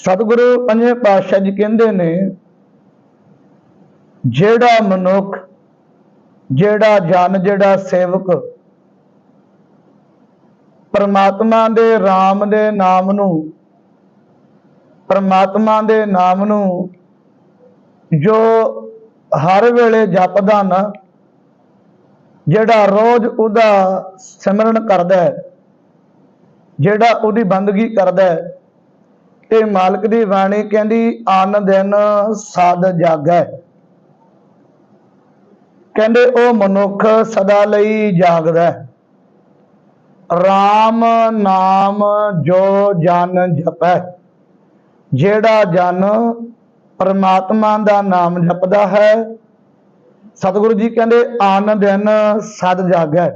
ਸਤਿਗੁਰੂ ਪੰਜਵੇਂ ਪਾਤਸ਼ਾਹ ਜੀ ਕਹਿੰਦੇ ਨੇ, ਜਿਹੜਾ ਮਨੁੱਖ, ਜਿਹੜਾ ਜਨ, ਜਿਹੜਾ ਸੇਵਕ ਪਰਮਾਤਮਾ ਦੇ RAM ਦੇ ਨਾਮ ਨੂੰ, ਪਰਮਾਤਮਾ ਦੇ ਨਾਮ ਨੂੰ ਜੋ ਹਰ ਵੇਲੇ ਜਪਦਾ ਨਾ, ਜਿਹੜਾ ਰੋਜ਼ ਉਹਦਾ ਸਿਮਰਨ ਕਰਦਾ ਹੈ, ਜਿਹੜਾ ਉਹਦੀ ਬੰਦਗੀ ਕਰਦਾ ਹੈ ਤੇ ਮਾਲਕ ਦੀ ਬਾਣੀ ਕਹਿੰਦੀ, ਆਨ ਦਿਨ ਸਦ ਜਾਗੈ। ਕਹਿੰਦੇ, ਉਹ ਮਨੁੱਖ ਸਦਾ ਲਈ ਜਾਗਦਾ RAM ਨਾਮ ਜੋ ਜਨ ਜਪੈ, ਜਿਹੜਾ ਜਨ ਪਰਮਾਤਮਾ ਦਾ ਨਾਮ ਜਪਦਾ ਹੈ, ਸਤਿਗੁਰੂ ਜੀ ਕਹਿੰਦੇ, ਆਨ ਦਿਨ ਸਦ ਜਾਗੈ।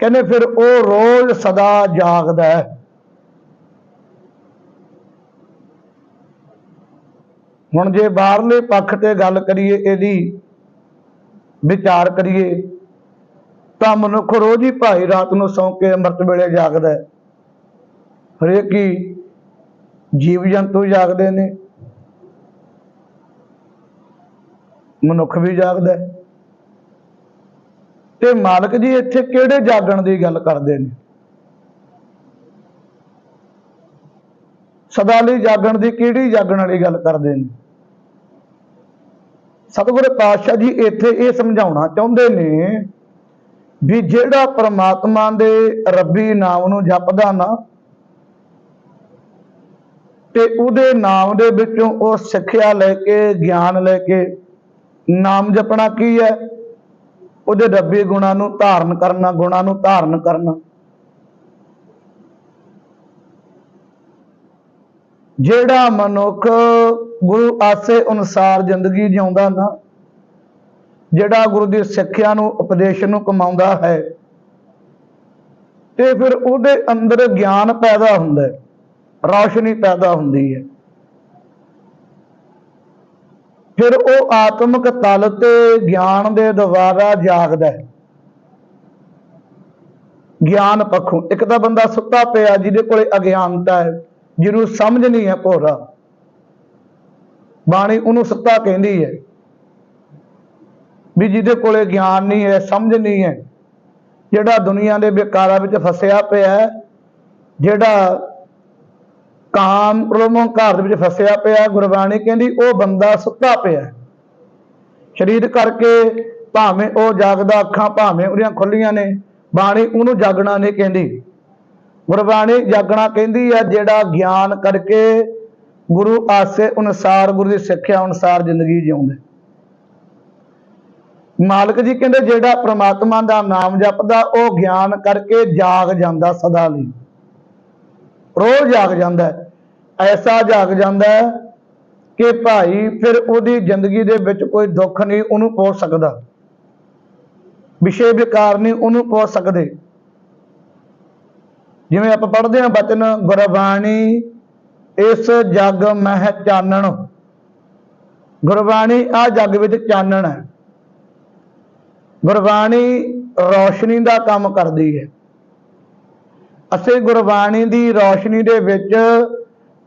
ਕਹਿੰਦੇ, ਫਿਰ ਉਹ ਰੋਜ਼ ਸਦਾ ਜਾਗਦਾ ਹੈ। ਹੁਣ ਜੇ ਬਾਹਰਲੇ ਪੱਖ ਤੇ ਗੱਲ ਕਰੀਏ, ਇਹਦੀ ਵਿਚਾਰ ਕਰੀਏ, ਤਾਂ ਮਨੁੱਖ ਰੋਜ਼ ਹੀ ਭਾਈ ਰਾਤ ਨੂੰ ਸੌਂ ਕੇ ਅੰਮ੍ਰਿਤ ਵੇਲੇ ਜਾਗਦਾ ਹੈ। ਹਰੇਕ ਹੀ ਜੀਵ ਜੰਤੂ ਜਾਗਦੇ ਨੇ। ਮਨੁੱਖ ਵੀ ਜਾਗਦਾ ਤੇ ਮਾਲਕ ਜੀ ਇੱਥੇ ਕਿਹੜੇ ਜਾਗਣ ਦੀ ਗੱਲ ਕਰਦੇ ਨੇ? ਸਦਾ ਲਈ ਜਾਗਣ ਦੀ ਕਿਹੜੀ ਜਾਗਣ ਵਾਲੀ ਗੱਲ ਕਰਦੇ ਨੇ? ਸਤਿਗੁਰ ਪਾਤਸ਼ਾਹ ਜੀ ਇੱਥੇ ਇਹ ਸਮਝਾਉਣਾ ਚਾਹੁੰਦੇ ਨੇ ਵੀ ਜਿਹੜਾ ਪ੍ਰਮਾਤਮਾ ਦੇ ਰੱਬੀ ਨਾਮ ਨੂੰ ਜਪਦਾ ਨਾ, ਤੇ ਉਹਦੇ ਨਾਮ ਦੇ ਵਿੱਚੋਂ ਉਹ ਸਿੱਖਿਆ ਲੈ ਕੇ, ਗਿਆਨ ਲੈ ਕੇ ਨਾਮ ਜਪਣਾ ਕੀ ਹੈ? ਉਹਦੇ ਰੱਬੀ ਗੁਣਾਂ ਨੂੰ ਧਾਰਨ ਕਰਨਾ, ਗੁਣਾਂ ਨੂੰ ਧਾਰਨ ਕਰਨਾ। ਜਿਹੜਾ ਮਨੁੱਖ ਗੁਰੂ ਆਸੇ ਅਨੁਸਾਰ ਜ਼ਿੰਦਗੀ ਜਿਉਂਦਾ ਨਾ ਜਿਹੜਾ ਗੁਰੂ ਦੀ ਸਿੱਖਿਆ ਨੂੰ, ਉਪਦੇਸ਼ ਨੂੰ ਕਮਾਉਂਦਾ ਹੈ, ਤੇ ਫਿਰ ਉਹਦੇ ਅੰਦਰ ਗਿਆਨ ਪੈਦਾ ਹੁੰਦਾ ਹੈ, ਰੌਸ਼ਨੀ ਪੈਦਾ ਹੁੰਦੀ ਹੈ। ਫਿਰ ਉਹ ਆਤਮਿਕ ਤਲ ਤੇ ਗਿਆਨ ਦੇ ਦੁਆਰਾ ਜਾਗਦਾ ਹੈ। ਗਿਆਨ ਪੱਖੋਂ ਇੱਕ ਤਾਂ ਬੰਦਾ ਸੁੱਤਾ ਪਿਆ, ਜਿਹਦੇ ਕੋਲੇ ਅਗਿਆਨਤਾ ਹੈ। ਜਿਹਨੂੰ ਸਮਝ ਨਹੀਂ ਹੈ ਭੋਰਾ। ਬਾਣੀ ਉਹਨੂੰ ਸੁੱਤਾ ਕਹਿੰਦੀ ਹੈ। ਵੀ ਜਿਹਦੇ ਕੋਲੇ ਗਿਆਨ ਨਹੀਂ ਹੈ, ਸਮਝ ਨਹੀਂ ਹੈ, ਜਿਹੜਾ ਦੁਨੀਆ ਦੇ ਵਿਕਾਰਾਂ ਵਿੱਚ ਫਸਿਆ ਪਿਆ ਹੈ, ਜਿਹੜਾ ਕਾਮ ਪ੍ਰਲੋਭਨ ਘਰ ਦੇ ਵਿੱਚ ਫਸਿਆ ਪਿਆ ਗੁਰਬਾਣੀ ਕਹਿੰਦੀ ਉਹ ਬੰਦਾ ਸੁੱਤਾ ਪਿਆ ਹੈ। ਸਰੀਰ ਕਰਕੇ ਭਾਵੇਂ ਉਹ ਜਾਗਦਾ ਅੱਖਾਂ ਭਾਵੇਂ ਉਹਦੀਆਂ ਖੁੱਲੀਆਂ ਨੇ, ਬਾਣੀ ਉਹਨੂੰ ਜਾਗਣਾ ਨਹੀਂ ਕਹਿੰਦੀ। ਗੁਰਬਾਣੀ ਜਾਗਣਾ ਕਹਿੰਦੀ ਹੈ ਜਿਹੜਾ ਗਿਆਨ ਕਰਕੇ ਗੁਰੂ ਆਸੇ ਅਨੁਸਾਰ, ਗੁਰੂ ਦੀ ਸਿੱਖਿਆ ਅਨੁਸਾਰ ਜ਼ਿੰਦਗੀ ਜਿਉਂਦਾ। ਮਾਲਕ ਜੀ ਕਹਿੰਦੇ, ਜਿਹੜਾ ਪ੍ਰਮਾਤਮਾ ਦਾ ਨਾਮ ਜਪਦਾ, ਉਹ ਗਿਆਨ ਕਰਕੇ ਜਾਗ ਜਾਂਦਾ ਸਦਾ ਲਈ। ਰੋਜ਼ ਜਾਗ ਜਾਂਦਾ ਐਸਾ ਜਾਗ ਜਾਂਦਾ ਕਿ ਭਾਈ ਫਿਰ ਉਹਦੀ ਜ਼ਿੰਦਗੀ ਦੇ ਵਿੱਚ ਕੋਈ ਦੁੱਖ ਨਹੀਂ ਉਹਨੂੰ ਪਹੁੰਚ ਸਕਦਾ। ਵਿਸ਼ੇ ਵਿਕਾਰ ਨਹੀਂ ਉਹਨੂੰ ਪਹੁੰਚ ਸਕਦੇ। ਜਿਵੇਂ ਆਪਾਂ ਪੜ੍ਹਦੇ ਹਾਂ ਬਚਨ, ਗੁਰਬਾਣੀ, ਇਸ ਜਗ ਮਹਿ ਚਾਨਣ। ਗੁਰਬਾਣੀ ਆ ਜਗ ਵਿੱਚ ਚਾਨਣ ਹੈ। ਗੁਰਬਾਣੀ ਰੌਸ਼ਨੀ ਦਾ ਕੰਮ ਕਰਦੀ ਹੈ। ਅਸੀਂ ਗੁਰਬਾਣੀ ਦੀ ਰੌਸ਼ਨੀ ਦੇ ਵਿੱਚ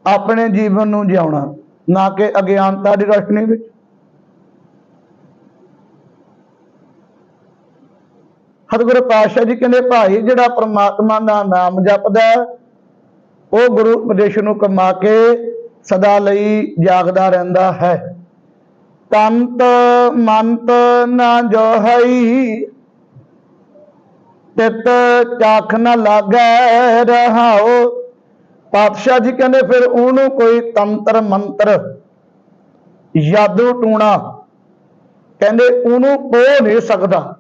ਆਪਣੇ ਜੀਵਨ ਨੂੰ ਜਿਉਣਾ, ਨਾ ਕਿ ਅਗਿਆਨਤਾ ਦੀ ਰੌਸ਼ਨੀ ਵਿੱਚ। ਸਤਿਗੁਰੂ ਪਾਤਸ਼ਾਹ ਜੀ ਕਹਿੰਦੇ, ਭਾਈ, ਜਿਹੜਾ ਪ੍ਰਮਾਤਮਾ ਦਾ ਨਾਮ ਜਪਦਾ ਉਹ ਗੁਰੂ ਉਪਦੇਸ਼ ਨੂੰ ਕਮਾ ਕੇ ਸਦਾ ਲਈ ਜਾਗਦਾ ਰਹਿੰਦਾ ਹੈ। ਤੰਤ ਮੰਤ ਨਾ ਜੋ ਹਈ ਤਿਤ ਚਾਖ ਨਾ ਲਾਗੈ ਰਹਾਓ ਪਾਤਸ਼ਾਹ ਜੀ ਕਹਿੰਦੇ, ਫਿਰ ਉਹਨੂੰ ਕੋਈ ਤੰਤਰ ਮੰਤਰ ਜਾਦੂ ਟੂਣਾ। ਕਹਿੰਦੇ, ਉਹਨੂੰ ਪੋ ਨਹੀਂ ਸਕਦਾ।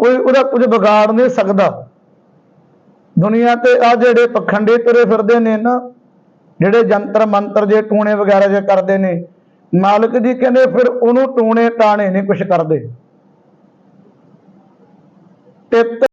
ਕੋਈ ਉਹਦਾ ਕੁਝ ਵਿਗਾੜ ਨਹੀਂ ਸਕਦਾ। ਦੁਨੀਆ ਤੇ ਆ ਜਿਹੜੇ ਪਖੰਡੇ ਤੁਰੇ ਫਿਰਦੇ ਨੇ ਨਾ, ਜਿਹੜੇ ਜੰਤਰ ਮੰਤਰ ਜੇ ਟੂਣੇ ਵਗੈਰਾ ਜੇ ਕਰਦੇ ਨੇ, ਮਾਲਕ ਜੀ ਕਹਿੰਦੇ ਫਿਰ ਉਹਨੂੰ ਟੂਣੇ ਟਾਣੇ ਨਹੀਂ ਕੁਝ ਕਰਦੇ। ਤਿੱਤ